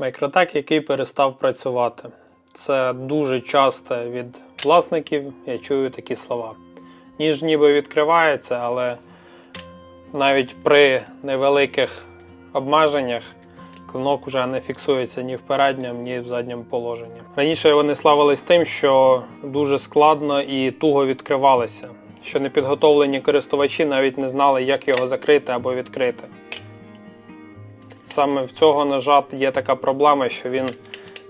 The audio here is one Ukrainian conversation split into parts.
Мікротек, який перестав працювати. Це дуже часто від власників я чую такі слова. Ніж ніби відкривається, але навіть при невеликих обмеженнях клинок вже не фіксується ні в передньому, ні в задньому положенні. Раніше вони славились тим, що дуже складно і туго відкривалися, що непідготовлені користувачі навіть не знали, як його закрити або відкрити. Саме в цього ножа є така проблема, що він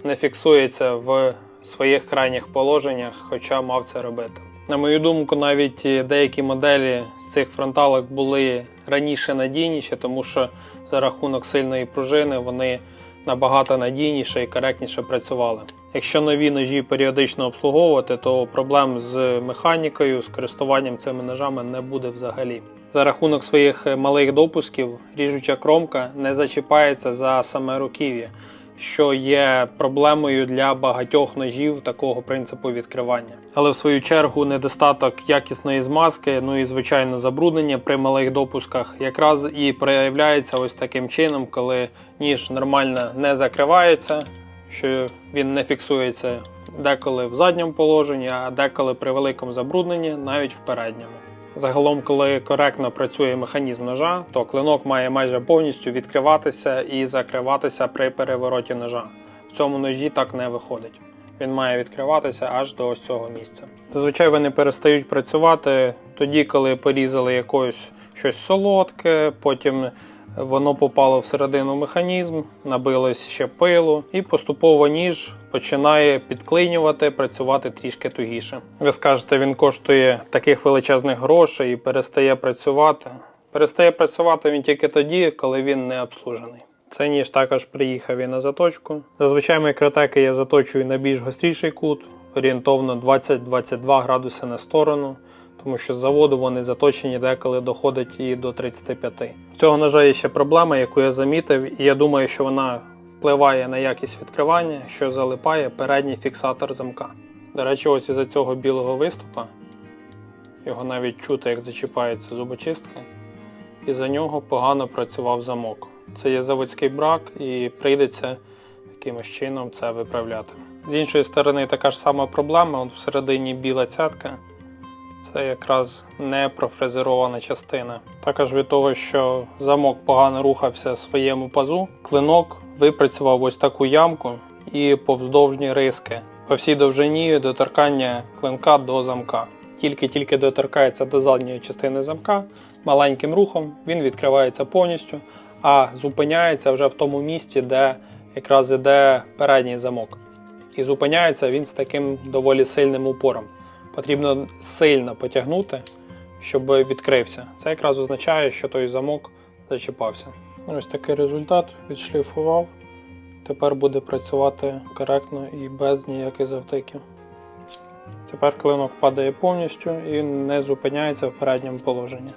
не фіксується в своїх крайніх положеннях, хоча мав це робити. На мою думку, навіть деякі моделі з цих фронталок були раніше надійніші, тому що за рахунок сильної пружини вони набагато надійніше і коректніше працювали. Якщо нові ножі періодично обслуговувати, то проблем з механікою, з користуванням цими ножами не буде взагалі. За рахунок своїх малих допусків ріжуча кромка не зачіпається за саме руків'я, що є проблемою для багатьох ножів такого принципу відкривання. Але в свою чергу недостаток якісної змазки, ну і звичайно забруднення при малих допусках, якраз і проявляється ось таким чином, коли ніж нормально не закривається, що він не фіксується деколи в задньому положенні, а деколи при великому забрудненні, навіть в передньому. Загалом, коли коректно працює механізм ножа, то клинок має майже повністю відкриватися і закриватися при перевороті ножа. В цьому ножі так не виходить. Він має відкриватися аж до ось цього місця. Зазвичай вони перестають працювати тоді, коли порізали якось щось солодке, потім воно попало всередину механізм, набилось ще пилу, і поступово ніж починає підклинювати, працювати трішки тугіше. Ви скажете, він коштує таких величезних грошей і перестає працювати. Перестає працювати він тільки тоді, коли він не обслужений. Цей ніж також приїхав і на заточку. Зазвичай мікротеки я заточую на більш гостріший кут, орієнтовно 20-22 градуси на сторону тому що з заводу вони заточені деколи доходить і до 35. В цього ножа є ще проблема, яку я замітив, і я думаю, що вона впливає на якість відкривання, що залипає передній фіксатор замка. До речі, ось із-за цього білого виступа його навіть чути, як зачіпається зубочистка, і за нього погано працював замок. Це є заводський брак, і прийдеться якимось чином це виправляти. З іншої сторони, така ж сама проблема, от всередині біла цятка. Це якраз не профрезерована частина. Також від того, що замок погано рухався своєму пазу, клинок випрацював ось таку ямку і повздовжні риски по всій довжині доторкання клинка до замка. Тільки-тільки доторкається до задньої частини замка, маленьким рухом він відкривається повністю, а зупиняється вже в тому місці, де якраз іде передній замок. І зупиняється він з таким доволі сильним упором потрібно сильно потягнути, щоб відкрився. Це якраз означає, що той замок зачіпався. Ось такий результат відшліфував. Тепер буде працювати коректно і без ніяких завтиків. Тепер клинок падає повністю і не зупиняється в передньому положенні.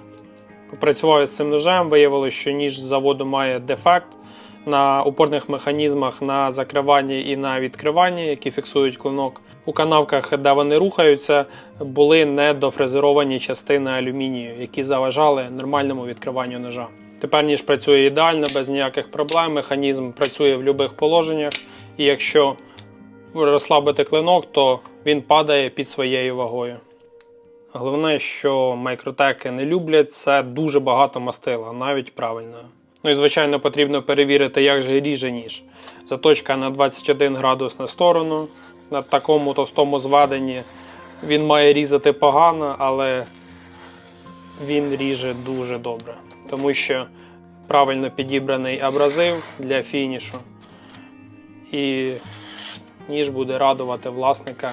Попрацював з цим ножем, виявилося, що ніж заводу має дефект на опорних механізмах на закриванні і на відкриванні, які фіксують клинок. У канавках, де вони рухаються, були недофрезеровані частини алюмінію, які заважали нормальному відкриванню ножа. Тепер ніж працює ідеально, без ніяких проблем. Механізм працює в будь-яких положеннях, і якщо розслабити клинок, то він падає під своєю вагою. Головне, що майкротеки не люблять, це дуже багато мастила, навіть правильно. Ну і звичайно потрібно перевірити, як же ріже ніж. Заточка на 21 градус на сторону. На такому товстому зведенні він має різати погано, але він ріже дуже добре. Тому що правильно підібраний абразив для фінішу. І ніж буде радувати власника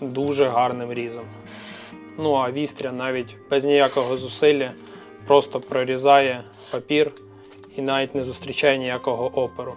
дуже гарним різом. Ну а вістря навіть без ніякого зусилля просто прорізає папір і навіть не зустрічає ніякого опору.